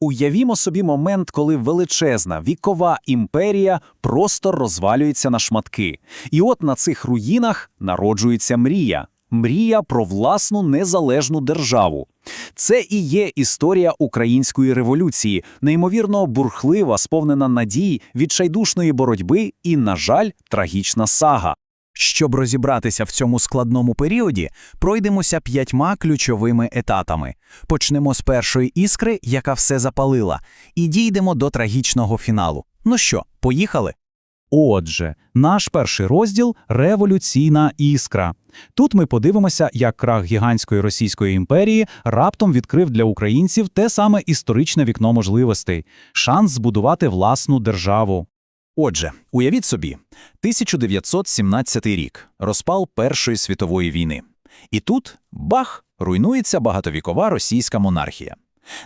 Уявімо собі момент, коли величезна вікова імперія просто розвалюється на шматки. І от на цих руїнах народжується мрія. Мрія про власну незалежну державу. Це і є історія української революції, неймовірно бурхлива, сповнена надій, відчайдушної боротьби і, на жаль, трагічна сага. Щоб розібратися в цьому складному періоді, пройдемося п'ятьма ключовими етапами. Почнемо з першої іскри, яка все запалила, і дійдемо до трагічного фіналу. Ну що, поїхали? Отже, наш перший розділ революційна іскра. Тут ми подивимося, як крах гігантської Російської імперії раптом відкрив для українців те саме історичне вікно можливостей шанс збудувати власну державу. Отже, уявіть собі, 1917 рік розпал Першої світової війни. І тут бах руйнується багатовікова російська монархія.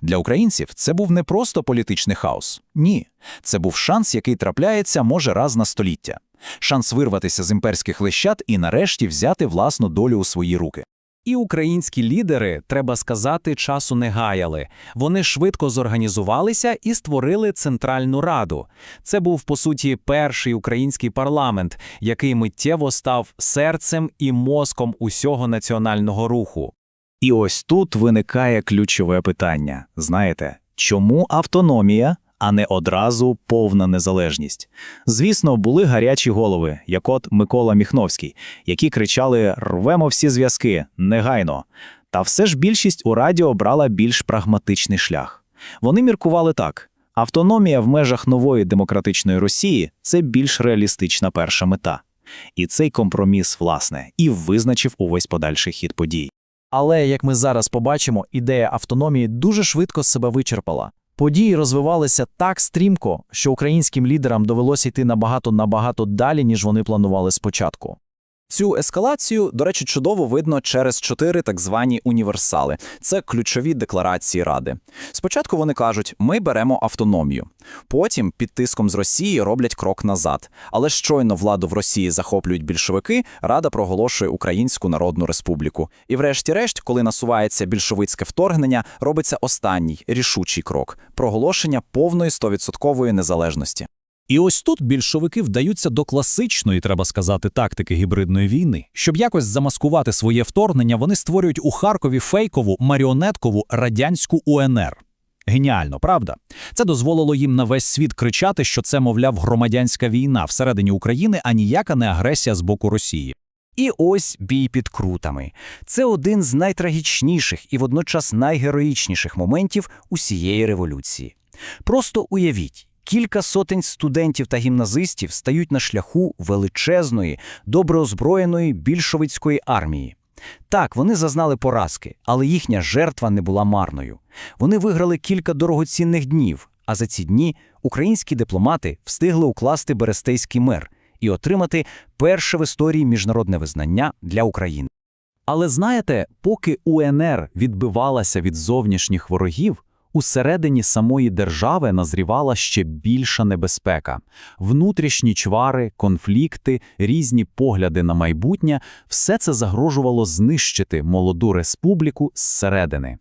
Для українців це був не просто політичний хаос. Ні, це був шанс, який трапляється може раз на століття. Шанс вирватися з імперських лищат і нарешті взяти власну долю у свої руки. І українські лідери, треба сказати, часу не гаяли. Вони швидко зорганізувалися і створили Центральну Раду. Це був, по суті, перший український парламент, який миттєво став серцем і мозком усього національного руху. І ось тут виникає ключове питання. Знаєте, чому автономія, а не одразу повна незалежність? Звісно, були гарячі голови, як от Микола Міхновський, які кричали «рвемо всі зв'язки, негайно». Та все ж більшість у радіо брала більш прагматичний шлях. Вони міркували так. Автономія в межах нової демократичної Росії – це більш реалістична перша мета. І цей компроміс, власне, і визначив увесь подальший хід подій. Але, як ми зараз побачимо, ідея автономії дуже швидко себе вичерпала. Події розвивалися так стрімко, що українським лідерам довелося йти набагато-набагато далі, ніж вони планували спочатку. Цю ескалацію, до речі, чудово видно через чотири так звані універсали. Це ключові декларації Ради. Спочатку вони кажуть, ми беремо автономію. Потім під тиском з Росії роблять крок назад. Але щойно владу в Росії захоплюють більшовики, Рада проголошує Українську Народну Республіку. І врешті-решт, коли насувається більшовицьке вторгнення, робиться останній рішучий крок проголошення повної 100% незалежності. І ось тут більшовики вдаються до класичної, треба сказати, тактики гібридної війни. Щоб якось замаскувати своє вторгнення, вони створюють у Харкові фейкову маріонеткову радянську УНР. Геніально, правда? Це дозволило їм на весь світ кричати, що це, мовляв, громадянська війна всередині України, а ніяка не агресія з боку Росії. І ось бій під крутами. Це один з найтрагічніших і водночас найгероїчніших моментів усієї революції. Просто уявіть. Кілька сотень студентів та гімназистів стають на шляху величезної, добре озброєної більшовицької армії. Так, вони зазнали поразки, але їхня жертва не була марною. Вони виграли кілька дорогоцінних днів, а за ці дні українські дипломати встигли укласти Берестейський мир і отримати перше в історії міжнародне визнання для України. Але знаєте, поки УНР відбивалася від зовнішніх ворогів, усередині самої держави назрівала ще більша небезпека. Внутрішні чвари, конфлікти, різні погляди на майбутнє – все це загрожувало знищити молоду республіку зсередини.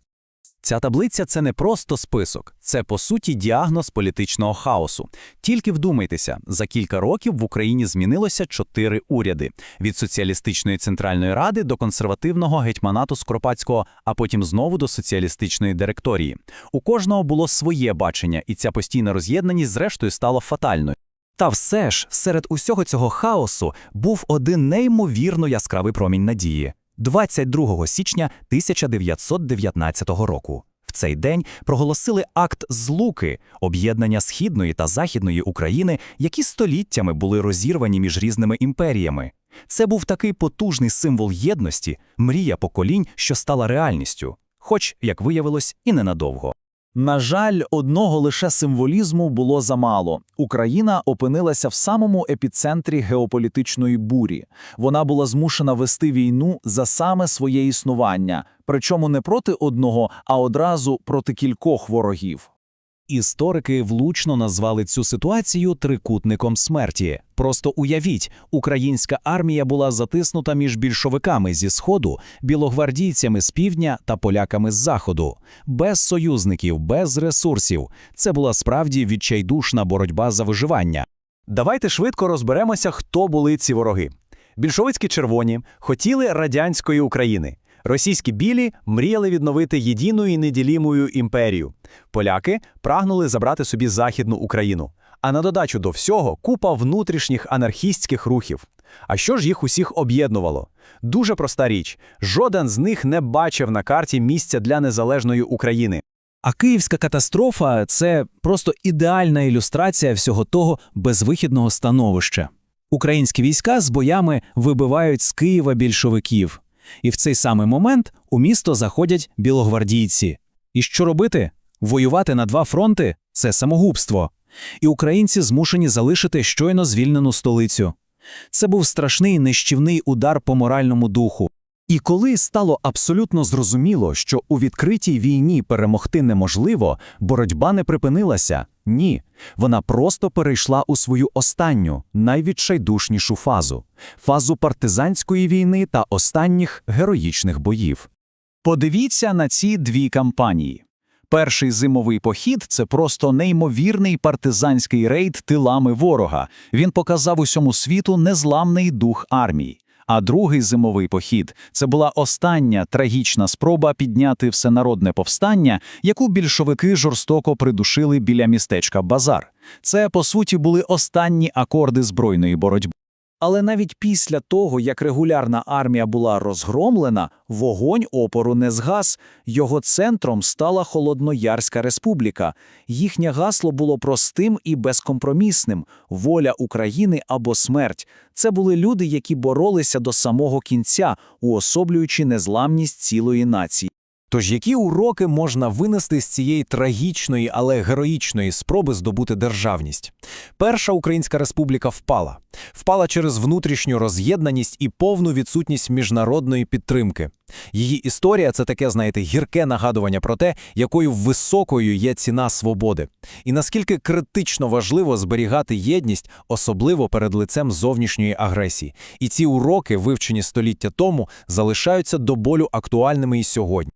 Ця таблиця це не просто список, це по суті діагноз політичного хаосу. Тільки вдумайтеся, за кілька років в Україні змінилося чотири уряди: від соціалістичної центральної ради до консервативного гетьманату Скоропадського, а потім знову до соціалістичної директорії. У кожного було своє бачення, і ця постійна роз'єднаність, зрештою, стала фатальною. Та все ж, серед усього цього хаосу був один неймовірно яскравий промінь надії. 22 січня 1919 року. В цей день проголосили акт злуки об'єднання Східної та Західної України, які століттями були розірвані між різними імперіями. Це був такий потужний символ єдності, мрія поколінь, що стала реальністю, хоч, як виявилось, і ненадовго. На жаль, одного лише символізму було замало. Україна опинилася в самому епіцентрі геополітичної бурі. Вона була змушена вести війну за саме своє існування, причому не проти одного, а одразу проти кількох ворогів. Історики влучно назвали цю ситуацію трикутником смерті. Просто уявіть, українська армія була затиснута між більшовиками зі сходу, білогвардійцями з півдня та поляками з заходу, без союзників, без ресурсів. Це була справді відчайдушна боротьба за виживання. Давайте швидко розберемося, хто були ці вороги. Більшовицькі червоні хотіли радянської України. Російські білі мріяли відновити єдину і неділімою імперію. Поляки прагнули забрати собі Західну Україну. А на додачу до всього купа внутрішніх анархістських рухів. А що ж їх усіх об'єднувало? Дуже проста річ: жоден з них не бачив на карті місця для незалежної України. А київська катастрофа це просто ідеальна ілюстрація всього того безвихідного становища. Українські війська з боями вибивають з Києва більшовиків. І в цей самий момент у місто заходять білогвардійці. І що робити? Воювати на два фронти це самогубство. І українці змушені залишити щойно звільнену столицю. Це був страшний нищівний удар по моральному духу. І коли стало абсолютно зрозуміло, що у відкритій війні перемогти неможливо, боротьба не припинилася. Ні, вона просто перейшла у свою останню, найвідчайдушнішу фазу фазу партизанської війни та останніх героїчних боїв. Подивіться на ці дві кампанії. Перший зимовий похід це просто неймовірний партизанський рейд тилами ворога. Він показав усьому світу незламний дух армії. А другий зимовий похід це була остання трагічна спроба підняти всенародне повстання, яку більшовики жорстоко придушили біля містечка Базар. Це, по суті, були останні акорди збройної боротьби. Але навіть після того, як регулярна армія була розгромлена, вогонь опору не згас. Його центром стала Холодноярська республіка. Їхнє гасло було простим і безкомпромісним – воля України або смерть. Це були люди, які боролися до самого кінця, уособлюючи незламність цілої нації. Тож які уроки можна винести з цієї трагічної, але героїчної спроби здобути державність? Перша Українська республіка впала. Впала через внутрішню роз'єднаність і повну відсутність міжнародної підтримки. Її історія це таке, знаєте, гірке нагадування про те, якою високою є ціна свободи, і наскільки критично важливо зберігати єдність, особливо перед лицем зовнішньої агресії. І ці уроки, вивчені століття тому, залишаються до болю актуальними і сьогодні.